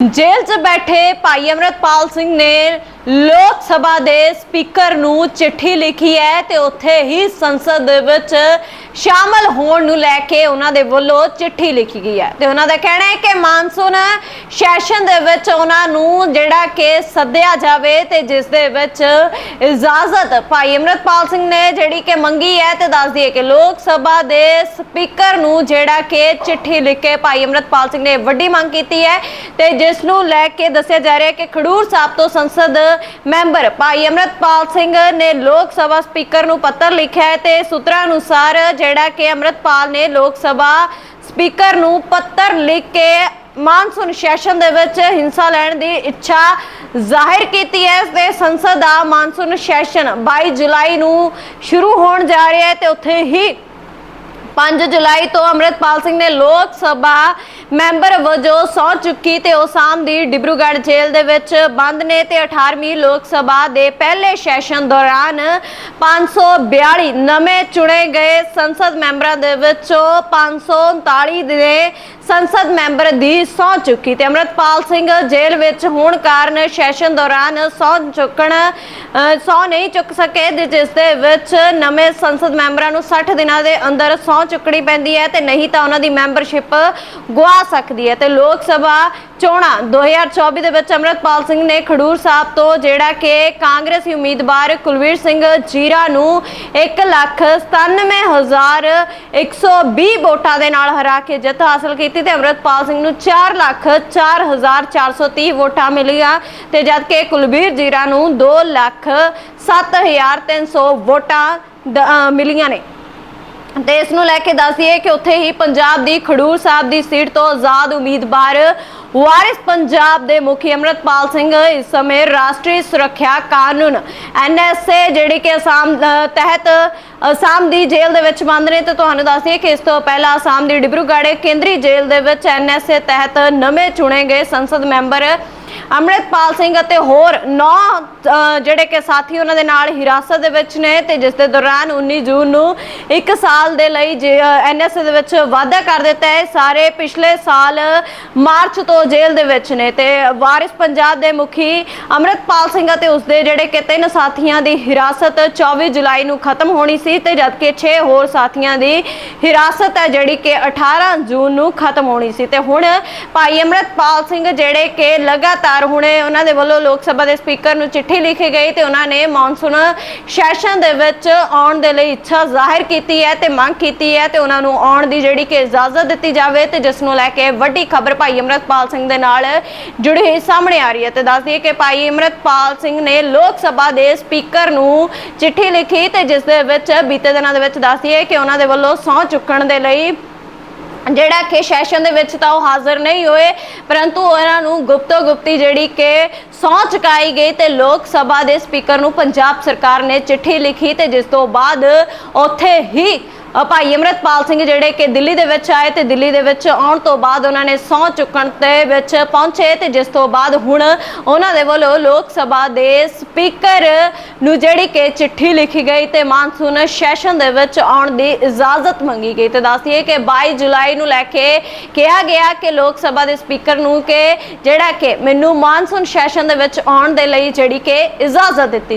ਜੇਲ੍ਹ 'ਚ ਬੈਠੇ ਭਾਈ ਅਮਰਤਪਾਲ ਸਿੰਘ ਨੇ ਲੋਕ ਸਭਾ ਦੇ ਸਪੀਕਰ ਨੂੰ ਚਿੱਠੀ ਲਿਖੀ ਹੈ ਤੇ ਉੱਥੇ ਹੀ ਸੰਸਦ ਦੇ ਵਿੱਚ ਸ਼ਾਮਲ ਹੋਣ ਨੂੰ ਲੈ ਕੇ ਉਹਨਾਂ ਦੇ ਵੱਲੋਂ ਚਿੱਠੀ ਲਿਖੀ ਗਈ ਹੈ। ਤੇ ਉਹਨਾਂ ਦਾ ਕਹਿਣਾ ਹੈ ਕਿ ਮਾਨਸੂਨ ਸੈਸ਼ਨ ਦੇ ਵਿੱਚ ਉਹਨਾਂ ਨੂੰ ਜਿਹੜਾ ਕਿ ਸੱਦਿਆ ਜਾਵੇ ਤੇ ਜਿਸ ਦੇ ਵਿੱਚ ਇਜਾਜ਼ਤ ਭਾਈ ਅਮਰਤਪਾਲ ਸਿੰਘ ਨੇ ਜਿਹੜੀ ਕਿ ਮੰਗੀ ਹੈ ਤੇ ਦੱਸ ਦਈਏ ਕਿ ਲੋਕ ਸਭਾ ਦੇ ਸਪੀਕਰ ਨੂੰ ਜਿਹੜਾ ਕਿ ਚਿੱਠੀ ਲਿਖ ਕੇ ਭਾਈ ਅਮਰਤਪਾਲ ਸਿੰਘ ਨੇ ਵੱਡੀ ਮੰਗ ਕੀਤੀ ਹੈ ਤੇ ਜਿਸ ਨੂੰ ਲੈ ਕੇ ਦੱਸਿਆ ਜਾ ਰਿਹਾ ਹੈ ਕਿ ਖਡੂਰ ਸਾਹਿਬ ਤੋਂ ਸੰਸਦ ਮੈਂਬਰ ਭਾਈ ਅਮਰਤਪਾਲ ਸਿੰਘ ਨੇ ਲੋਕ ਸਭਾ ਸਪੀਕਰ ਨੂੰ ਪੱਤਰ ਲਿਖਿਆ ਹੈ ਤੇ ਸੂਤਰਾਂ ਅਨੁਸਾਰ ਜਿਹੜਾ ਕਿ ਅਮਰਤਪਾਲ ਨੇ ਲੋਕ ਸਭਾ ਸਪੀਕਰ ਨੂੰ ਪੱਤਰ ਲਿਖ ਕੇ ਮਾਨਸੂਨ ਸੈਸ਼ਨ ਦੇ ਵਿੱਚ ਹਿੰਸਾ ਲੈਣ ਦੀ ਇੱਛਾ ਜ਼ਾਹਿਰ ਕੀਤੀ ਹੈ। ਤੇ ਸੰਸਦ ਦਾ ਮਾਨਸੂਨ ਸੈਸ਼ਨ 22 ਜੁਲਾਈ ਨੂੰ ਸ਼ੁਰੂ ਹੋਣ ਜਾ ਰਿਹਾ ਹੈ ਤੇ ਉੱਥੇ ਹੀ 5 ਜੁਲਾਈ ਤੋਂ ਅਮਰਿਤਪਾਲ ਸਿੰਘ ਨੇ ਲੋਕ ਸਭਾ ਮੈਂਬਰ ਵਜੋਂ ਸਹੁੰ ਚੁੱਕੀ ਤੇ ਉਹ ਸਾਮ ਦੀ ਡਿਬਰੂਗੜ੍ਹ ਜੇਲ੍ਹ ਦੇ ਵਿੱਚ ਬੰਦ ਨੇ ਤੇ 18ਵੀਂ ਲੋਕ ਸਭਾ ਦੇ ਪਹਿਲੇ ਸੈਸ਼ਨ ਦੌਰਾਨ 542 ਨਵੇਂ ਚੁਣੇ ਗਏ ਸੰਸਦ ਮੈਂਬਰਾਂ ਦੇ ਵਿੱਚੋਂ 539 ਦੇ ਸੰਸਦ ਮੈਂਬਰ ਦੀ ਸਹੁੰ ਚੁੱਕੀ ਤੇ ਅਮਰਤਪਾਲ ਸਿੰਘ ਜੇਲ੍ਹ ਵਿੱਚ ਹੋਣ ਕਾਰਨ ਸੈਸ਼ਨ ਦੌਰਾਨ ਸਹੁੰ ਚੁੱਕਣ ਅ, ਸਹੁੰ ਨਹੀਂ ਚੁੱਕ ਸਕੇ ਜਿਸ ਦੇ ਵਿੱਚ ਨਵੇਂ ਸੰਸਦ ਮੈਂਬਰਾਂ ਨੂੰ 60 ਦਿਨਾਂ ਦੇ ਅੰਦਰ ਸਹੁੰ ਚੁੱਕਣੀ ਪੈਂਦੀ ਹੈ ਤੇ ਨਹੀਂ ਤਾਂ ਉਹਨਾਂ ਦੀ ਮੈਂਬਰਸ਼ਿਪ ਗਵਾ ਸਕਦੀ ਹੈ ਤੇ ਲੋਕ ਸਭਾ ਚੋਣਾਂ। 2024 ਦੇ ਵਿੱਚ ਅਮਰਤਪਾਲ ਸਿੰਘ ਨੇ ਖਡੂਰ ਸਾਹਿਬ ਤੋਂ ਜਿਹੜਾ ਕਿ ਕਾਂਗਰਸੀ ਉਮੀਦਵਾਰ ਕੁਲਵੀਰ ਸਿੰਘ ਜੀਰਾ ਨੂੰ 197120 ਵੋਟਾਂ ਦੇ ਨਾਲ ਹਰਾ ਕੇ ਜਿੱਤ ਹਾਸਲ ਕੀਤੀ ਤੇ ਅਮਰਤਪਾਲ ਸਿੰਘ ਨੂੰ 404430 ਵੋਟਾਂ ਮਿਲੀਆਂ ਤੇ ਜਦਕਿ ਕੁਲਵੀਰ ਜੀਰਾ ਨੂੰ 207300 ਵੋਟਾਂ ਦ- ਮਿਲੀਆਂ ਨੇ। ਤੇ ਇਸ ਨੂੰ ਲੈ ਕੇ ਦੱਸੀਏ ਕਿ ਉੱਥੇ ਹੀ ਪੰਜਾਬ ਦੀ ਖਡੂਰ ਸਾਹਿਬ ਦੀ ਸੀਟ ਤੋਂ ਆਜ਼ਾਦ ਉਮੀਦਵਾਰ ਵਾਰਿਸ ਪੰਜਾਬ ਦੇ ਮੁਖੀ ਅਮਰਤਪਾਲ ਸਿੰਘ ਇਸ ਸਮੇਂ ਰਾਸ਼ਟਰੀ ਸੁਰੱਖਿਆ ਕਾਨੂੰਨ ਐਨਐਸਏ ਜਿਹੜੀ ਕਿ ਅਸਾਮ ਤਹਿਤ ਅਸਾਮ ਦੀ ਜੇਲ੍ਹ ਦੇ ਵਿੱਚ ਬੰਦ ਨੇ। ਤੇ ਤੁਹਾਨੂੰ ਦੱਸੀਏ ਕਿ ਇਸ ਤੋਂ ਪਹਿਲਾਂ ਅਸਾਮ ਦੀ ਡਿਬਰੂਗੜ੍ਹ ਕੇਂਦਰੀ ਜੇਲ੍ਹ ਦੇ ਵਿੱਚ ਐਨਐਸਏ ਤਹਿਤ ਨਵੇਂ ਚੁਣੇ ਗਏ ਸੰਸਦ ਮੈਂਬਰ ਅਮਰਿਤਪਾਲ ਸਿੰਘ ਅਤੇ ਹੋਰ 9 ਜਿਹੜੇ ਕਿ ਸਾਥੀ ਉਹਨਾਂ ਦੇ ਨਾਲ ਹਿਰਾਸਤ ਦੇ ਵਿੱਚ ਨੇ ਤੇ ਜਿਸ ਦੇ ਦੌਰਾਨ 19 ਜੂਨ ਨੂੰ 1 ਸਾਲ ਦੇ ਲਈ ਐਨਐਸਏ ਦੇ ਵਿੱਚ ਵਾਅਦਾ ਕਰ ਦਿੱਤਾ ਹੈ। ਸਾਰੇ ਪਿਛਲੇ ਸਾਲ ਮਾਰਚ ਤੋਂ ਜੇਲ੍ਹ ਦੇ ਵਿੱਚ ਨੇ ਤੇ ਵਾਰਿਸ ਪੰਜਾਬ ਦੇ ਮੁਖੀ ਅਮਰਿਤਪਾਲ ਸਿੰਘ ਅਤੇ ਉਸਦੇ ਜਿਹੜੇ ਕਿ ਤਿੰਨ ਸਾਥੀਆਂ ਦੀ ਹਿਰਾਸਤ 24 ਜੁਲਾਈ ਨੂੰ ਖਤਮ ਹੋਣੀ ਸੀ ਤੇ ਜਦਕਿ 6 ਹੋਰ ਸਾਥੀਆਂ ਦੀ ਹਿਰਾਸਤ ਹੈ ਜਿਹੜੀ ਕਿ 18 ਜੂਨ ਨੂੰ ਖਤਮ ਹੋਣੀ ਸੀ। ਤੇ ਹੁਣ ਭਾਈ ਅਮਰਿਤਪਾਲ ਸਿੰਘ ਜਿਹੜੇ ਕਿ ਲਗਾਤਾਰ ਹੁਣੇ ਉਹਨਾਂ ਦੇ ਵੱਲੋਂ ਲੋਕ ਸਭਾ ਦੇ ਸਪੀਕਰ ਨੂੰ ਚਿੱਠੀ ਲਿਖੀ ਗਈ ਤੇ ਉਹਨਾਂ ਨੇ ਮੌਨਸੂਨ ਸੈਸ਼ਨ ਦੇ ਵਿੱਚ ਆਉਣ ਦੇ ਲਈ ਇੱਛਾ ਜ਼ਾਹਿਰ ਕੀਤੀ ਹੈ ਤੇ ਮੰਗ ਕੀਤੀ ਹੈ ਤੇ ਉਹਨਾਂ ਨੂੰ ਆਉਣ ਦੀ ਜਿਹੜੀ ਕਿ ਇਜਾਜ਼ਤ ਦਿੱਤੀ ਜਾਵੇ ਤੇ ਜਿਸ ਨੂੰ ਲੈ ਕੇ ਵੱਡੀ ਖਬਰ ਭਾਈ ਅਮਰਤਪਾਲ ਸਿੰਘ ਦੇ ਨਾਲ ਜੁੜੀ ਹੋਈ ਸਾਹਮਣੇ ਆ ਰਹੀ ਹੈ ਤੇ ਦੱਸ ਦਈਏ ਕਿ ਭਾਈ ਅਮਰਤਪਾਲ ਸਿੰਘ ਨੇ ਲੋਕ ਸਭਾ ਦੇ ਸਪੀਕਰ ਨੂੰ ਚਿੱਠੀ ਲਿਖੀ ਤੇ ਜਿਸ ਦੇ ਵਿੱਚ ਬੀਤੇ ਦਿਨਾਂ ਦੇ ਵਿੱਚ ਦੱਸ ਦਈਏ ਕਿ ਉਹਨਾਂ ਦੇ ਵੱਲੋਂ ਸਹੁੰ ਚੁੱਕਣ ਦੇ ਲਈ ਜਿਹੜਾ ਕਿ ਸੈਸ਼ਨ ਦੇ ਵਿੱਚ ਤਾਂ ਉਹ ਹਾਜ਼ਰ ਨਹੀਂ ਹੋਏ, ਪਰੰਤੂ ਉਹਨਾਂ ਨੂੰ ਗੁਪਤੋ ਗੁਪਤੀ ਜਿਹੜੀ ਕਿ ਸਹੁੰ ਚੁਕਾਈ ਗਈ ਤੇ ਲੋਕ ਸਭਾ ਦੇ ਸਪੀਕਰ ਨੂੰ ਪੰਜਾਬ ਸਰਕਾਰ ਨੇ ਚਿੱਠੀ ਲਿਖੀ ਤੇ ਜਿਸ ਤੋਂ ਬਾਅਦ ਉੱਥੇ ਹੀ ਭਾਈ ਅਮਰਤਪਾਲ ਸਿੰਘ ਜਿਹੜੇ ਕਿ ਦਿੱਲੀ ਦੇ ਵਿੱਚ ਆਏ ਤੇ ਦਿੱਲੀ ਦੇ ਵਿੱਚ ਆਉਣ ਤੋਂ ਬਾਅਦ ਉਹਨਾਂ ਨੇ ਸਹੁੰ ਚੁੱਕਣ ਦੇ ਵਿੱਚ ਪਹੁੰਚੇ ਤੇ ਜਿਸ ਤੋਂ ਬਾਅਦ ਹੁਣ ਉਹਨਾਂ ਦੇ ਵੱਲੋਂ ਲੋਕ ਸਭਾ ਦੇ ਸਪੀਕਰ ਨੂੰ ਜਿਹੜੀ ਕਿ ਚਿੱਠੀ ਲਿਖੀ ਗਈ ਤੇ ਮਾਨਸੂਨ ਸੈਸ਼ਨ ਦੇ ਵਿੱਚ ਆਉਣ ਦੀ ਇਜਾਜ਼ਤ ਮੰਗੀ ਗਈ ਤੇ ਦੱਸਦੀਏ ਕਿ 22 ਜੁਲਾਈ ਨੂੰ ਲੈ ਕੇ ਕਿਹਾ ਗਿਆ ਕਿ ਲੋਕ ਸਭਾ ਦੇ ਸਪੀਕਰ ਨੂੰ ਕਿ ਜਿਹੜਾ ਕਿ ਮੈਨੂੰ ਮਾਨਸੂਨ ਸੈਸ਼ਨ ਦੇ ਵਿੱਚ ਆਉਣ ਦੇ ਲਈ ਜਿਹੜੀ ਕਿ ਇਜਾਜ਼ਤ ਦਿੱਤੀ